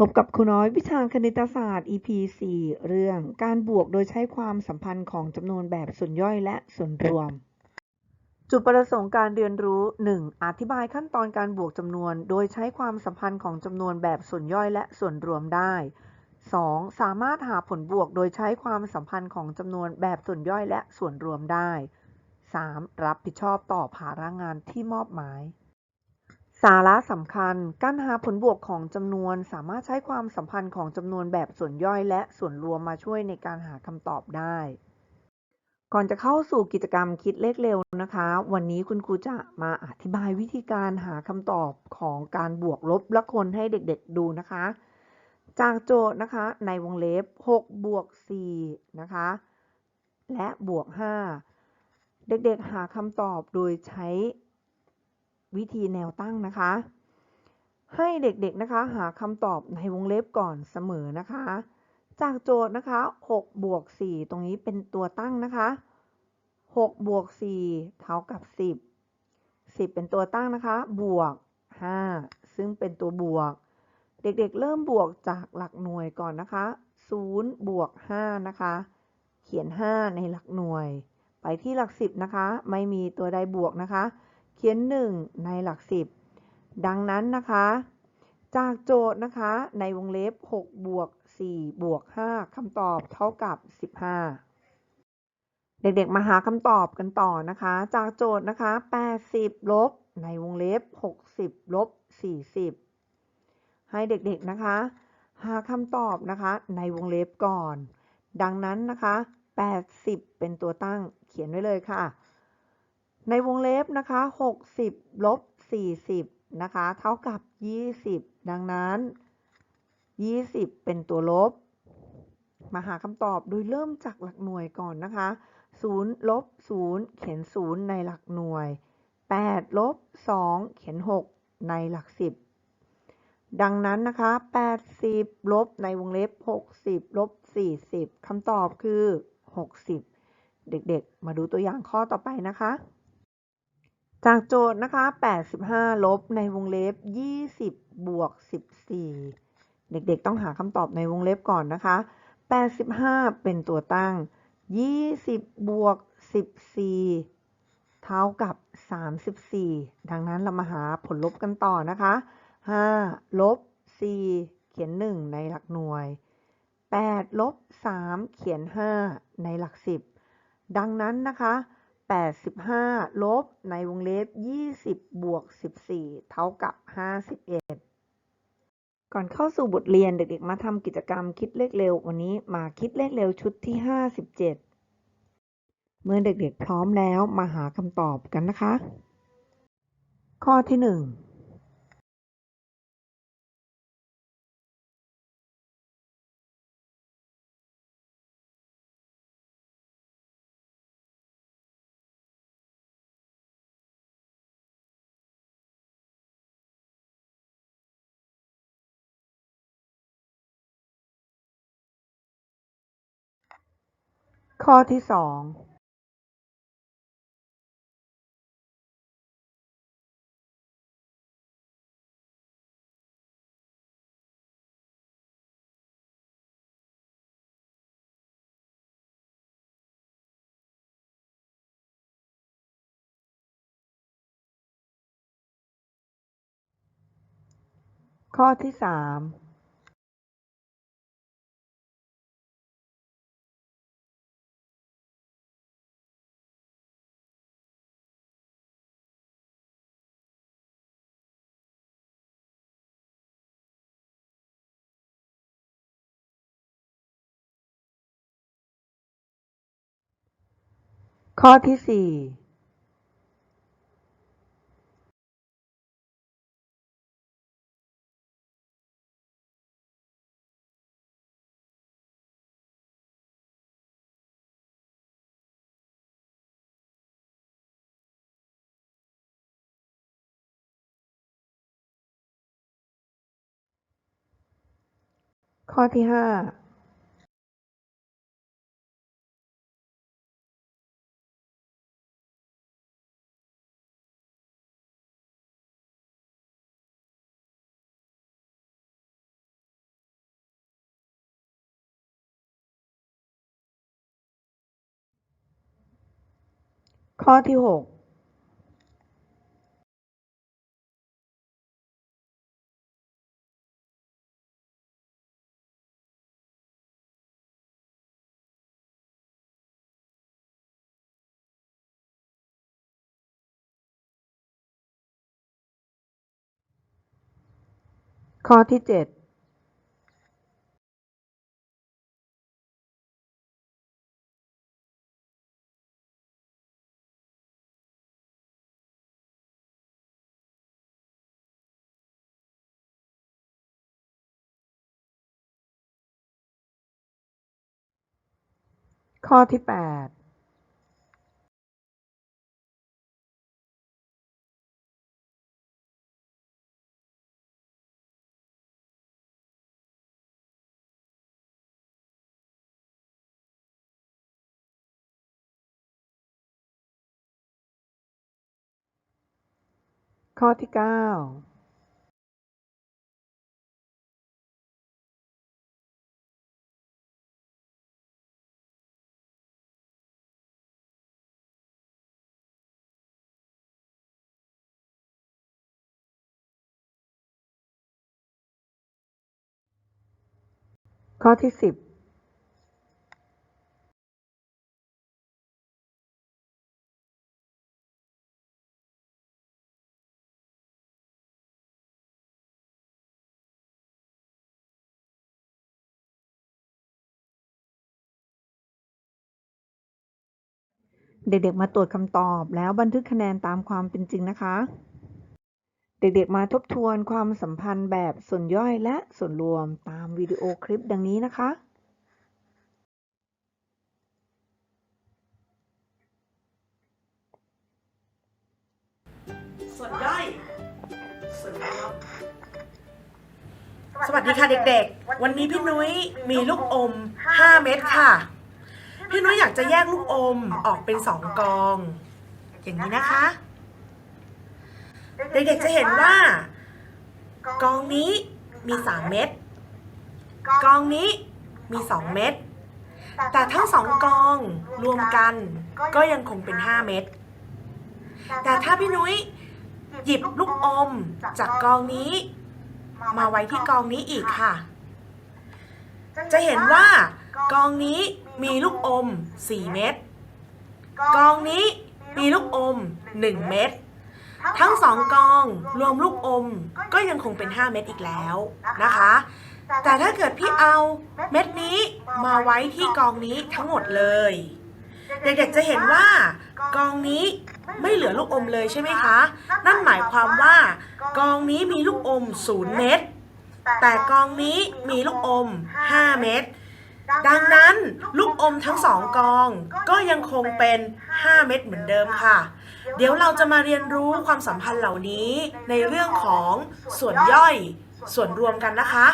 พบกับครูน้อยวิชาคณิตศาสตร์ EP 4 เรื่องการบวกโดยใช้ความสัมพันธ์ของจำนวนแบบส่วนย่อยและส่วนรวม จุดประสงค์การเรียนรู้ 1. อธิบายขั้นตอนการบวกจำนวน โดยใช้ความสัมพันธ์ของจำนวนแบบส่วนย่อยและส่วนรวมได้ 2. สามารถหาผลบวกโดยใช้ความสัมพันธ์ของจำนวนแบบส่วนย่อยและส่วนรวมได้ 3. รับผิดชอบต่อภาระงานที่มอบหมาย สาระสำคัญ การหาผลบวกของจำนวนสามารถใช้ความสัมพันธ์ของจำนวนแบบส่วนย่อยและส่วนรวมมาช่วยในการหาคำตอบได้ ก่อนจะเข้าสู่กิจกรรมคิดเลขเร็วนะคะ วันนี้คุณครูจะมาอธิบายวิธีการหาคำตอบของการบวกลบและคนให้เด็กๆดูนะคะ จากโจทย์นะคะในวงเล็บ 6 บวก 4 นะคะ และบวก 5 เด็กๆหาคำตอบโดยใช้ วิธีแนวตั้งนะคะ ให้เด็กๆนะคะหาคำตอบในวงเล็บก่อนเสมอนะคะ จากโจทย์นะคะ6บวก4ตรงนี้เป็นตัวตั้งนะคะ6บวก4เท่ากับ 10 10 เป็นตัวตั้งนะคะ บวก 5 ซึ่งเป็นตัวบวก เด็กๆ เริ่มบวกจากหลักหน่วยก่อนนะคะ0บวก5นะคะ เขียน 5 ในหลักหน่วย ไปที่หลัก 10 นะคะ ไม่มีตัวใดบวกนะคะ เขียน 1 ในหลัก 10 ดังนั้นนะคะ จากโจทย์นะคะในวงเล็บ 6 บวก 4 บวก 5คำตอบเท่ากับ 15 เด็กๆ มาหาคำตอบกันต่อนะคะ จากโจทย์นะคะ 80 ลบ ในวงเล็บ 60 ลบ 40 ให้เด็กๆ นะคะ หาคำตอบนะคะ ในวงเล็บก่อน ดังนั้นนะคะ 80 เป็นตัวตั้งเขียนไว้เลยค่ะ ในวงเล็บนะคะ60ลบ40นะคะเท่ากับ 20 ดังนั้น 20 เป็นตัวลบ มาหาคำตอบโดยเริ่มจากหลักหน่วยก่อนนะคะ0ลบ0เขียน 0 ในหลักหน่วย 8 ลบ 2 เขียน 6 ในหลัก 10 ดังนั้นนะคะ 80 ลบในวงเล็บ 60 ลบ 40คำตอบคือ 60 เด็กๆ มาดูตัวอย่างข้อต่อไปนะคะ จากโจทย์นะคะ 85 ลบในวงเล็บ 20 บวก 14 เด็กๆ ต้องหาคำตอบในวงเล็บก่อนนะคะ 85 เป็นตัวตั้ง 20 บวก 14 เท่ากับ 34 ดังนั้นเรามาหาผลลบกันต่อนะคะ 5 ลบ 4 เขียน 1 ในหลักหน่วย 8 ลบ 3 เขียน 5 ในหลัก 10 ดังนั้นนะคะ 85 ลบในวงเล็บ 20 บวก 14 เท่ากับ 51 ก่อนเข้าสู่บทเรียนเด็กๆ มาทำกิจกรรมคิดเลขเร็ว วันนี้มาคิดเลขเร็วชุดที่ 57 เมื่อเด็กๆพร้อมแล้วมาหาคำตอบกันนะคะ ข้อที่ 1 ข้อที่2ข้อที่3 ข้อที่4ข้อที่5 ข้อที่หกข้อที่เจ็ด ข้อที่แปดข้อที่เก้า ข้อที่สิบเด็กๆ มาตรวจคำตอบแล้วบันทึกคะแนนตามความเป็นจริงนะคะ เด็กๆมาทบทวนความสัมพันธ์แบบส่วนย่อยและส่วนรวมตามวิดีโอคลิปดังนี้นะคะ ส่วนย่อยส่วนรวมสวัสดีค่ะเด็กๆ วันนี้พี่นุ้ยมีลูกอม 5 เม็ดค่ะ พี่นุ้ยอยากจะแยกลูกอมออกเป็นสองกอง อย่างนี้นะคะ เด็กๆจะเห็นว่า กองนี้มี3เม็ดกองนี้มี2เม็ดแต่ทั้งสองกองรวมกันก็ยังคงเป็น5เม็ดแต่ถ้าพี่นุ้ยหยิบลูกอมจากกองนี้ มาไว้ที่กองนี้อีกค่ะ จะเห็นว่ากองนี้มีลูกอม 4 เม็ด กองนี้มีลูกอม 1 เม็ด ทั้งสองกองรวมลูกอมก็ยังคงเป็น 5 เม็ดอีกแล้วนะคะ แต่ถ้าเกิดพี่เอาเม็ดนี้มาไว้ที่กองนี้ทั้งหมดเลย เด็กๆจะเห็นว่ากองนี้ไม่เหลือลูกอมเลยใช่ไหมคะ นั่นหมายความว่ากองนี้มีลูกอม 0 เม็ดแต่กองนี้มีลูกอม 5 เม็ดดังนั้นลูกอมทั้งสองกองก็ยังคงเป็น 5 เม็ดเหมือนเดิมค่ะ เดี๋ยวเราจะมาเรียนรู้ความสัมพันธ์เหล่านี้ในเรื่องของส่วนย่อย ส่วนรวมกันนะคะ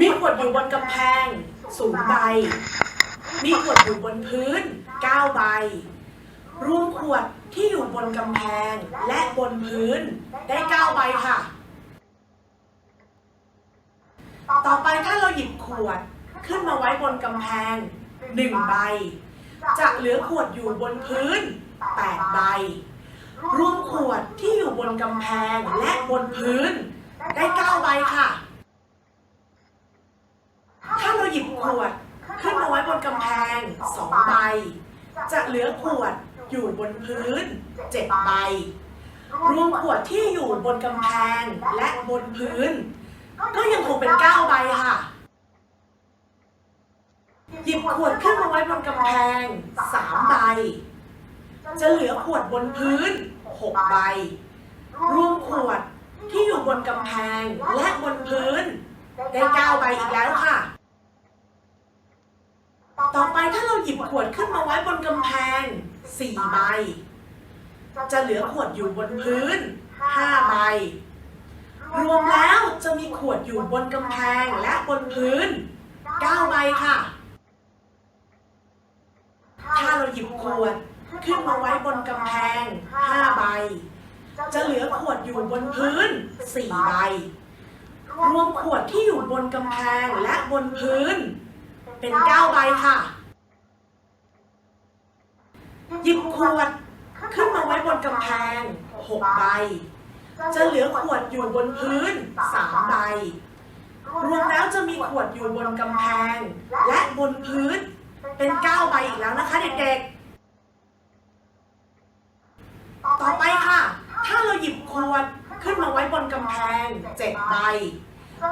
มีขวดอยู่บนกำแพงสูงใบ มีขวดอยู่บนพื้น9ใบ รวมขวดที่อยู่บนกำแพงและบนพื้นได้9ใบค่ะ ต่อไปถ้าเราหยิบขวดขึ้นมาไว้บนกำแพง1ใบ จะเหลือขวดอยู่บนพื้น 8 ใบ รวมขวดที่อยู่บนกำแพงและบนพื้น ได้ 9 ใบค่ะ ถ้าเราหยิบขวดขึ้นมาไว้บนกำแพง 2 ใบ จะเหลือขวดอยู่บนพื้น 7 ใบ รวมขวดที่อยู่บนกำแพงและบนพื้น ก็ยังคงเป็น 9 ใบค่ะ หยิบขวดขึ้นมาไว้บนกำแพง3ใบ จะเหลือขวดบนพื้น6ใบ รวมขวดที่อยู่บนกำแพงและบนพื้น ได้9ใบอีกแล้วค่ะ ต่อไปถ้าเราหยิบขวดขึ้นมาไว้บนกำแพง4ใบ จะเหลือขวดอยู่บนพื้น5ใบ รวมแล้วจะมีขวดอยู่บนกำแพงและบนพื้น9ใบค่ะ ถ้าเราหยิบขวดขึ้นมาไว้บนกำแพง5ใบ จะเหลือขวดอยู่บนพื้น4ใบ รวมขวดที่อยู่บนกำแพงและบนพื้น เป็น9ใบค่ะ หยิบขวดขึ้นมาไว้บนกำแพงหกใบ จะเหลือขวดอยู่บนพื้นสามใบ รวมแล้วจะมีขวดอยู่บนกำแพงและบนพื้น เป็นเก้าใบอีกแล้วนะคะเด็กๆ ต่อไปค่ะ ถ้าเราหยิบขวดขึ้นมาไว้บนกำแพงเจ็ดใบ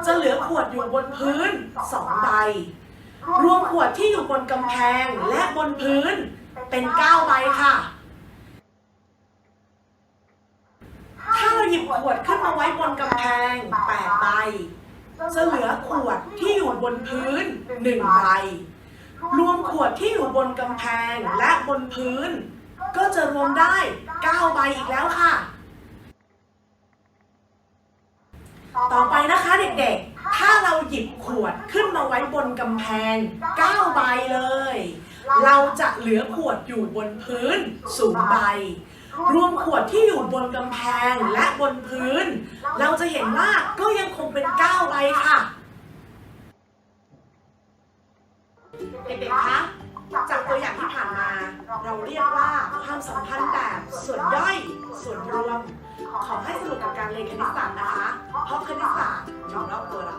จะเหลือขวดอยู่บนพื้นสองใบ รวมขวดที่อยู่บนกำแพงและบนพื้นเป็นเก้าใบค่ะ ถ้าเราหยิบขวดขึ้นมาไว้บนกำแพงแปดใบ จะเหลือขวดที่อยู่บนพื้นหนึ่งใบ รวมขวดที่อยู่บนกำแพงและบนพื้น ก็จะรวมได้เก้าใบอีกแล้วค่ะ ต่อไปนะคะเด็กๆ ถ้าเราหยิบขวดขึ้นมาไว้บนกำแพง 9 ใบเลย เราจะเหลือขวดอยู่บนพื้นสูงใบ รวมขวดที่อยู่บนกำแพงและบนพื้น เราจะเห็นว่าก็ยังคงเป็น 9 ใบค่ะ เด็กๆ คะ จากตัวอย่างที่ผ่านมา เราเรียกว่าความสัมพันธ์แบบส่วนย่อย ส่วนรวม ขอให้สนุกกับการเรียนคณิตศาสตร์นะคะ เพราะคณิตศาสตร์อยู่รอบตัวเรา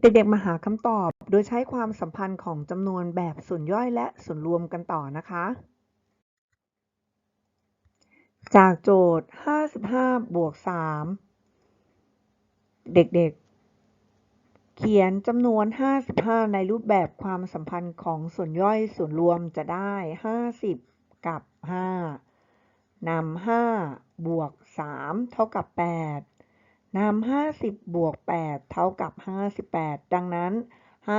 เด็กๆ มาหาคำตอบ โดยใช้ความสัมพันธ์ของจำนวนแบบส่วนย่อยและส่วนรวมกันต่อนะคะ จากโจทย์ 55 บวก 3 เด็กๆ เขียนจำนวน 55 ในรูปแบบความสัมพันธ์ของส่วนย่อยส่วนรวมจะได้ 50 กับ 5 นำ 5 บวก 3 เท่ากับ 8 นำ 50 บวก 8 เท่ากับ 58 ดังนั้น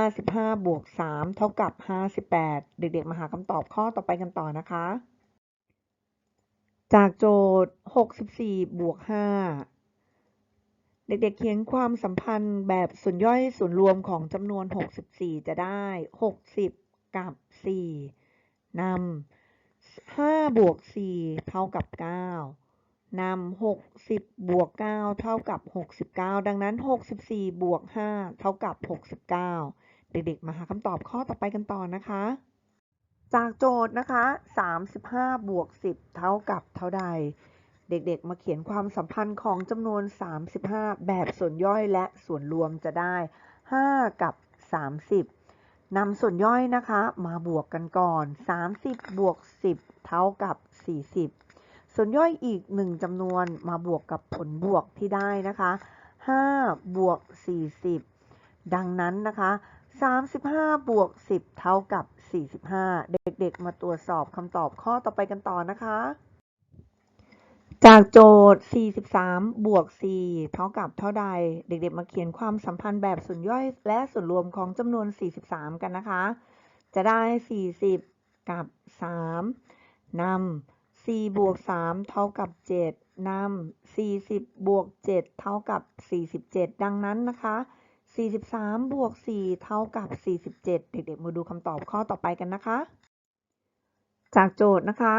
55 บวก 3 เท่ากับ 58 เด็กๆ มาหาคำตอบข้อต่อไปกันต่อนะคะ จากโจทย์ 64 บวก 5 เด็กๆเขียนความสัมพันธ์แบบส่วนย่อยส่วนรวมของจำนวน 64 จะได้ 60 กับ 4นำ5บวก4เท่ากับ 9นำ60 บวก 9 เท่ากับ 69 ดังนั้น 64 บวก 5 เท่ากับ 69 เด็กๆ มาหาคำตอบข้อต่อไปกันต่อนะคะ จากโจทย์นะคะ 35 บวก 10 เท่ากับเท่าใด เด็กๆ มาเขียนความสัมพันธ์ของจำนวน 35 แบบส่วนย่อยและส่วนรวมจะได้ 5 กับ 30นำส่วนย่อยนะคะ มาบวกกันก่อน 30 บวก 10 เท่ากับ 40 ส่วนย่อยอีก 1จำนวนมาบวกกับผลบวกที่ได้นะคะ 5 บวก 40 ดังนั้นนะคะ 35 บวก 10 เท่ากับ 45 เด็กๆ มาตรวจสอบคำตอบข้อต่อไปกันต่อนะคะ จากโจทย์ 43 บวก 4 เท่ากับเท่าใด เด็กๆ มาเขียนความสัมพันธ์แบบส่วนย่อยและส่วนรวมของจำนวน 43 กันนะคะ จะได้ 40 กับ 3นำ4บวก 3 เท่ากับ 7นำ40 บวก 7 เท่ากับ 47 ดังนั้นนะคะ 43 บวก 4 เท่ากับ 47 เด็กๆ มาดูคำตอบข้อต่อไปกันนะคะ จากโจทย์นะคะ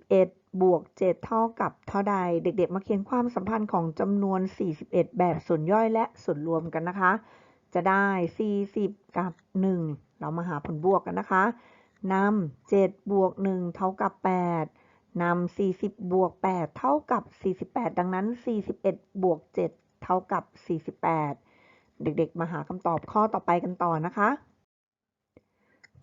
41 บวก 7 เท่ากับเท่าใด เด็กๆ มาเขียนความสัมพันธ์ของจำนวน 41 แบบส่วนย่อยและส่วนรวมกันนะคะ จะได้ 40 กับ 1 เรามาหาผลบวกกันนะคะนำ7บวก 1 เท่ากับ 8นำ40 บวก 8 เท่ากับ 48 ดังนั้น 41 บวก 7 เท่ากับ 48 เด็กๆ มาหาคำตอบข้อต่อไปกันต่อนะคะ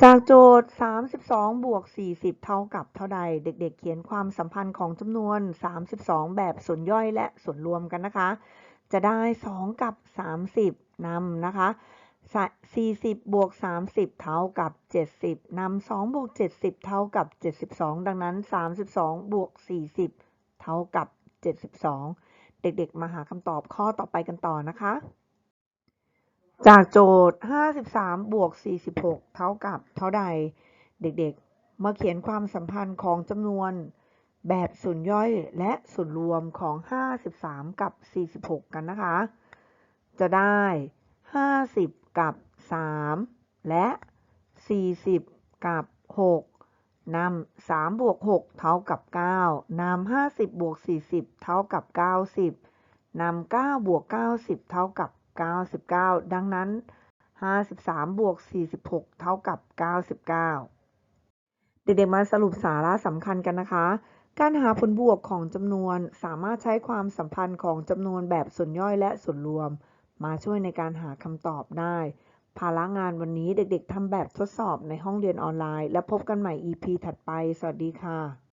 จากโจทย์ 32 บวก 40 เท่ากับเท่าใด เด็ก ๆ เขียนความสัมพันธ์ของจำนวน 32 แบบส่วนย่อยและส่วนรวมกันนะคะ จะได้ 2 กับ 30 นำนะคะ 40 บวก 30 เท่ากับ 70 นำ 2 บวก 70 เท่ากับ 72 ดังนั้น 32 บวก 40 เท่ากับ 72 เด็ก ๆ มาหาคำตอบข้อต่อไปกันต่อนะคะ จากโจทย์ 53 บวก 46 เท่ากับเท่าใด เด็กๆ มาเขียนความสัมพันธ์ของจำนวนแบบส่วนย่อยและส่วนรวมของ 53 กับ 46 กันนะคะ จะได้ 50 กับ 3 และ 40 กับ 6 นำ 3 บวก 6 เท่ากับ 9 นำ 50 บวก 40 เท่ากับ 90 นำ 9 บวก 90 เท่ากับ 99 ดังนั้น 53 บวก 46 เท่ากับ 99 เด็กๆมาสรุปสาระสำคัญกันนะคะ การหาผลบวกของจำนวนสามารถใช้ความสัมพันธ์ของจำนวนแบบส่วนย่อยและส่วนรวม มาช่วยในการหาคำตอบได้ ภาระงานวันนี้เด็กๆทำแบบทดสอบในห้องเรียนออนไลน์ และพบกันใหม่ EP ถัดไป สวัสดีค่ะ